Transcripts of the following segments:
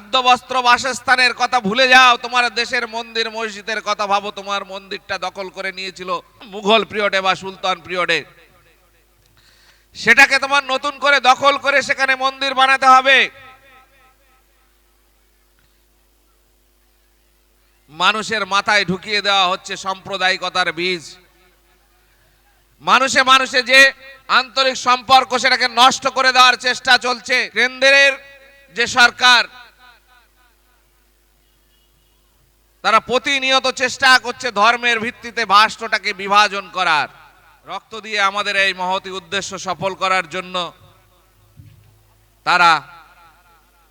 খাদ্য বস্ত্র বাসস্থানের কথা ভুলে যাও। তোমার দেশের মন্দির, মসজিদের কথা ভাবো। তোমার মন্দিরটা দখল করে নিয়েছিল মুঘল পিরিয়ডে বা সুলতান পিরিয়ডে। সেটাকে তোমার নতুন করে দখল করে সেখানে মন্দির বানাতে হবে। মানুষের মাথায় ঢুকিয়ে দেওয়া হচ্ছে সাম্প্রদায়িকতার বীজ। মানুষে মানুষে যে আন্তরিক সম্পর্ক সেটাকে নষ্ট করে দেওয়ার চেষ্টা চলছে। কেন্দ্রের যে সরকার তারা প্রতিনিয়ত চেষ্টা করছে ধর্মের ভিত্তিতে ভাষ্টটাকে বিভাজন করার। রক্ত দিয়ে আমাদের এই মহতি উদ্দেশ্য সফল করার জন্য তারা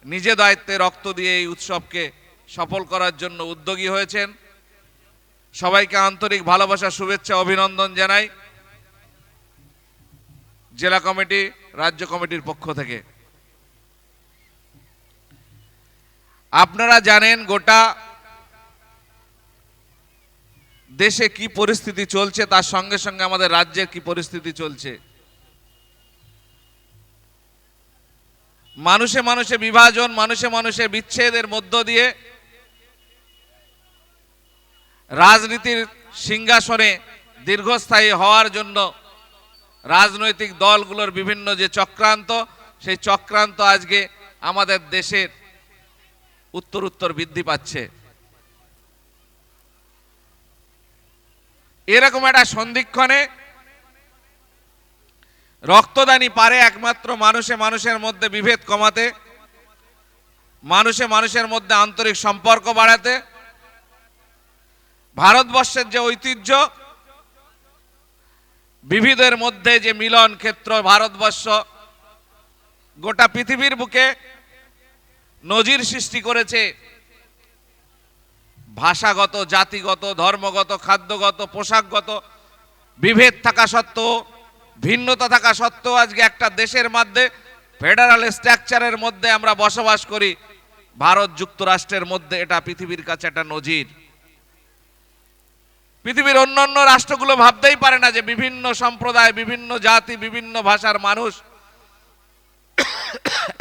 নিজে দায়িত্বে রক্ত দিয়ে এই উৎসবকে সফল করার জন্য উদ্যোগী হয়েছেন। সবাইকে আন্তরিক ভালোবাসা, শুভেচ্ছা, অভিনন্দন জানাই জেলা কমিটি, রাজ্য কমিটির পক্ষ থেকে। আপনারা জানেন গোটা দেশে কি পরিস্থিতি চলছে, তার সঙ্গে সঙ্গে আমাদের রাজ্যের কি পরিস্থিতি চলছে? মানুষে মানুষে বিভাজন, মানুষে মানুষে বিচ্ছেদের মধ্য দিয়ে রাজনীতির সিংহাসনে দীর্ঘস্থায়ী হওয়ার জন্য রাজনৈতিক দলগুলোর বিভিন্ন যে চক্রান্ত, সেই চক্রান্ত আজকে আমাদের দেশের উত্তর উত্তর বৃদ্ধি পাচ্ছে। এরকম একটা সন্ধিক্ষণে রক্তদানই পারে একমাত্র মানুষে মানুষের মধ্যে বিভেদ কমাতে, মানুষে মানুষের মধ্যে আন্তরিক সম্পর্ক বাড়াতে, ভারতবর্ষের যে ঐতিহ্য, বিবিধের মধ্যে যে মিলন ক্ষেত্র ভারতবর্ষ, গোটা পৃথিবীর বুকে নজির সৃষ্টি করেছে ভাষাগত, জাতিগত, ধর্মগত, খাদ্যগত, পোশাকগত বিভেদ থাকা সত্ত্বেও, ভিন্নতা থাকা সত্ত্বেও আজকে একটা দেশের মধ্যে ফেডারাল স্ট্রাকচারের মধ্যে আমরা বসবাস করি। ভারত যুক্তরাষ্ট্রের মধ্যে এটা পৃথিবীর কাছে একটা নজির। পৃথিবীর অন্যান্য রাষ্ট্রগুলো ভাবতেই পারে না যে বিভিন্ন সম্প্রদায়, বিভিন্ন জাতি, বিভিন্ন ভাষার মানুষ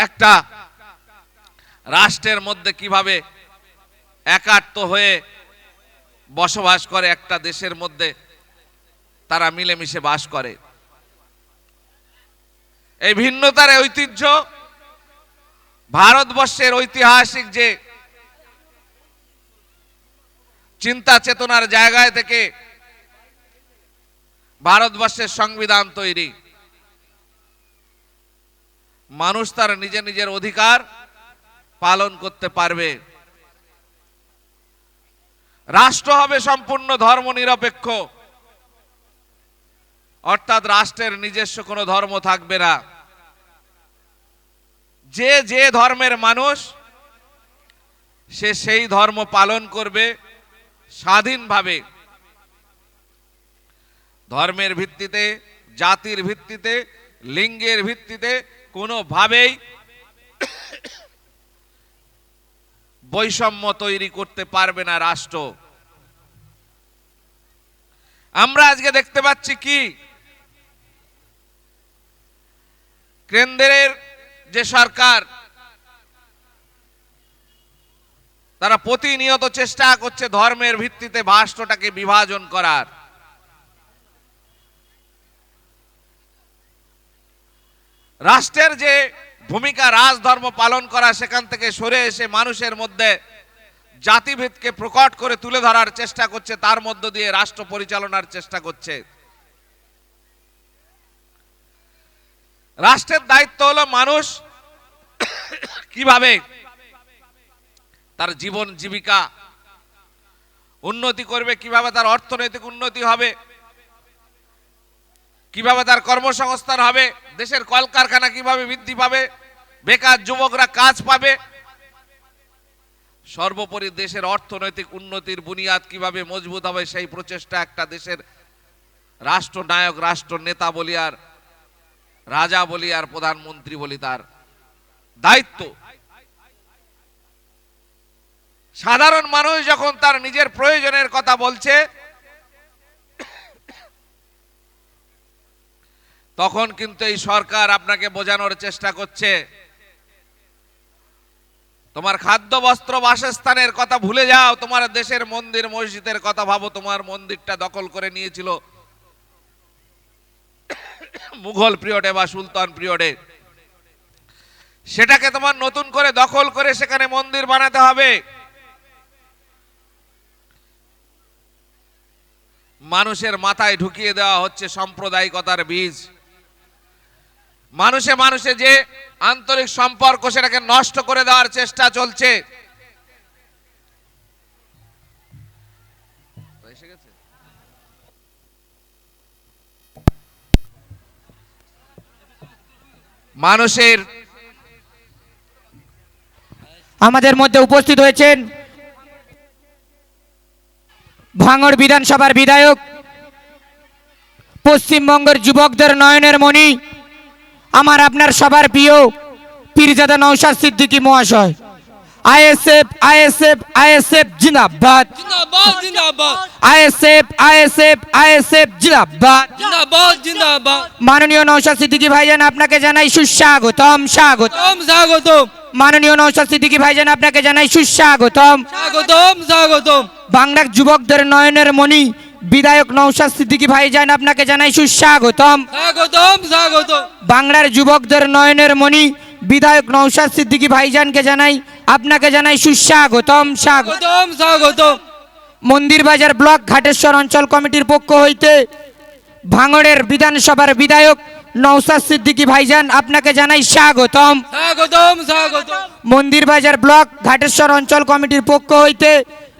একটা রাষ্ট্রের মধ্যে কীভাবে একাত্ম হয়ে বসবাস করে একটা দেশের মধ্যে, তারা মিলেমিশে বাস করে। এই ভিন্নতার ঐতিহ্য, ভারতবর্ষের ঐতিহাসিক যে চিন্তা চেতনার জায়গায় থেকে ভারতবর্ষের সংবিধান তৈরি, মানুষ তার নিজের নিজের অধিকার পালন করতে পারবে। রাষ্ট্র হবে সম্পূর্ণ ধর্ম নিরপেক্ষ অর্থাৎ রাষ্ট্রের নিজস্ব কোনো ধর্ম থাকবে না। যে যে ধর্মের মানুষ, সে সেই ধর্ম পালন করবে স্বাধীনভাবে। ধর্মের ভিত্তিতে, জাতির ভিত্তিতে, লিঙ্গের ভিত্তিতে কোনোভাবেই বৈষম্য তৈরি করতে পারবে না রাষ্ট্র। আমরা আজকে দেখতে পাচ্ছি কি? কেন্দ্রের যে সরকার, তারা প্রতিনিয়ত চেষ্টা করছে ধর্মের ভিত্তিতে ভাষ্টটাকে বিভাজন করার। রাষ্ট্রের যে ভূমিকা রাজধর্ম পালন করা সেখান থেকে সরে এসে মানুষের মধ্যে জাতিভেদকে প্রকট করে তুলে ধরার চেষ্টা করছে, তার মধ্য দিয়ে রাষ্ট্র পরিচালনার চেষ্টা করছে। রাষ্ট্রের দায়িত্ব হলো মানুষ কীভাবে তার জীবন জীবিকা উন্নতি করবে, কীভাবে তার অর্থনৈতিক উন্নতি হবে কীভাবে তার কর্মসংস্থান হবে, দেশের কলকারখানা কীভাবে বৃদ্ধি পাবে, বেকার যুবকরা কাজ পাবে, সর্বোপরি দেশের অর্থনৈতিক উন্নতির বুনিয়াদ কীভাবে মজবুত হবে সেই প্রচেষ্টা একটা দেশের রাষ্ট্রনায়ক রাষ্ট্র নেতা বলি আর রাজা বলি আর প্রধানমন্ত্রী বলি তার দায়িত্ব। সাধারণ মানুষ যখন তার নিজের প্রয়োজনের কথা বলছে তখন কিন্তু এই সরকার আপনাকে বোঝানোর চেষ্টা করছে। তোমার খাদ্য, বস্ত্র, বাসস্থানের কথা ভুলে যাও। তোমার দেশের মন্দির, মসজিদের কথা ভাবো। তোমার মন্দিরটা দখল করে নিয়েছিল মুঘল পিরিয়ডে বা সুলতান পিরিয়ডে। সেটাকে তোমার নতুন করে দখল করে সেখানে মন্দির বানাতে হবে। মানুষের মাথায় ঢুকিয়ে দেওয়া হচ্ছে সাম্প্রদায়িকতার বীজ। মানুষে মানুষে যে আন্তরিক সম্পর্ক সেটাকে নষ্ট করে দেওয়ার চেষ্টা চলছে। মানুষের আমাদের মধ্যে উপস্থিত হয়েছেন ভাঙড় বিধানসভার বিধায়ক, পশ্চিমবঙ্গের যুবকদের নয়নের মণি। আমার আপনার সবার প্রিয় পীরজাদা নৌসার সিদ্দিকী মহাশয়। আইএসএফ আইএসএফ আইএসএফ জিন্দাবাদ। জিন্দাবাদ জিন্দাবাদ। আইএসএফ আইএসএফ আইএসএফ জিন্দাবাদ। জিন্দাবাদ জিন্দাবাদ। মাননীয় নওশাদ সিদ্দিকী ভাইজান আপনাকে জানাই সুস্বাগতম স্বাগতম স্বাগতম। মাননীয় নওশাদ সিদ্দিকী ভাইজান আপনাকে জানাই সুস্বাগতম। স্বাগতম স্বাগতম। বাংলার যুবকদের নয়নের মণি বিধায়ক নৌসাদ সিদ্দিকী ভাইজান আপনাকে জানাই সুস্বাগতম। স্বাগতম স্বাগতম। বাংলার যুবকদের নয়নের মণি বিধায়ক নৌসাদ সিদ্দিকী ভাইজানকে জানাই আপনাকে জানাই সুস্বাগতম স্বাগত স্বাগতম স্বাগতম। মন্দির বাজার ব্লক ঘাটেশ্বর অঞ্চল কমিটির পক্ষ হইতে ভাঙড়ের বিধানসভার বিধায়ক নৌসাদ সিদ্দিকী ভাইজান আপনাকে জানাই স্বাগতম। স্বাগতম স্বাগতম। মন্দির বাজার ব্লক ঘাটেশ্বর অঞ্চল কমিটির পক্ষ হইতে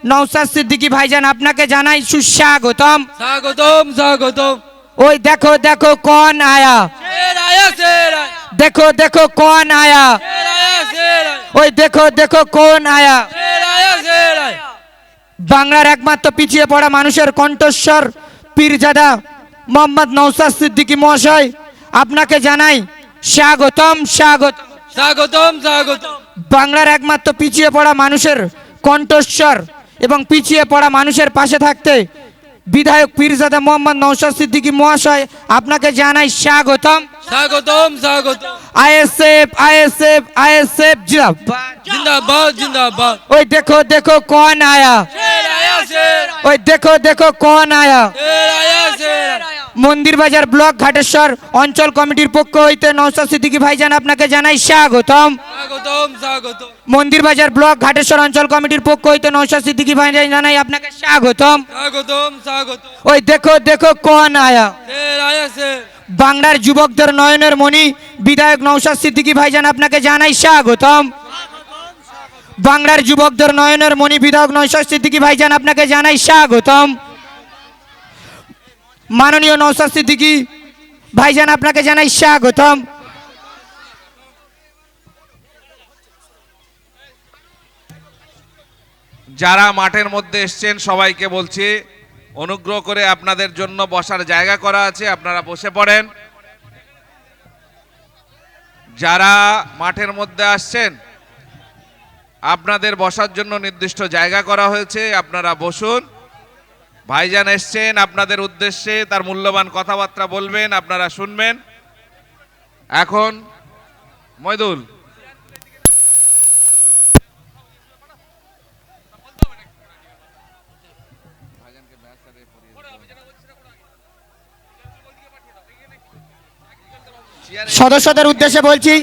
নৌসাদ সিদ্দিকী ভাইজান আপনাকে জানাই সুস্বাগতম। স্বাগতম স্বাগতম। ওই দেখো দেখো কন আয়া। দেখো দেখো কন আয়া। ওই দেখো দেখো কোন আয়া। বাংলার একমাত্র পিছিয়ে পড়া মানুষের কণ্ঠস্বর পীরজাদা মোহাম্মদ নৌসাদ সিদ্দিকী মহাশয় আপনাকে জানাই স্বাগতম স্বাগত। স্বাগতম স্বাগতম। বাংলার একমাত্র পিছিয়ে পড়া মানুষের কণ্ঠস্বর এবং পিছিয়ে পড়া মানুষের পাশে থাকতে বিধায়ক পীরজাদা মোহাম্মদ নৌশাদ সিদ্দিকী মহাশয় আপনাকে জানাই স্বাগতম। স্বাগতম স্বাগত আইএসএফ আইএসএফ আইএসএফ জিন্দাবাদ। জিন্দাবাদ ওই দেখো দেখো কোন আয়া। ওই দেখো দেখো কোন আয়া। শের আয়া শের আয়া মন্দির বাজার ব্লক ঘাটেশ্বর অঞ্চল কমিটির পক্ষ হইতে নৌসাদ সিদ্দিকী ভাইজান আপনাকে জানাই স্বাগতম। স্বাগতম স্বাগতম। মন্দির বাজার ব্লক ঘাটেশ্বর অঞ্চল কমিটির পক্ষ হইতে নৌসাদ সিদ্দিকী ভাইজান জানাই আপনাকে স্বাগতম। ওই দেখো দেখো কন আয়া। বাংলার যুবকদের নয়নের মণি বিধায়ক নৌসাদ সিদ্দিকী ভাইজান আপনাকে জানাই স্বাগতম। বাংলার যুবকদের নয়নের মণি বিধায়ক নৌসাদ সিদ্দিকী ভাইজান আপনাকে জানাই স্বাগতম। মাননীয় নৌসাদ সিদ্দিকী, ভাইজান আপনাকে জানাই স্বাগতম। যারা মাঠের মধ্যে এসছেন, সবাইকে বলছি, অনুগ্রহ করে আপনাদের জন্য বসার জায়গা করা আছে, আপনারা বসে পড়েন। যারা মাঠের মধ্যে আসছেন, আপনাদের বসার জন্য নির্দিষ্ট জায়গা করা হয়েছে, আপনারা বসুন। ভাইজান এসছেন আপনাদের উদ্দেশ্যে, তার মূল্যবান কথাবার্তা বলবেন, আপনারা শুনবেন। এখন ময়দুল সদস্যদের উদ্দেশ্যে বলছি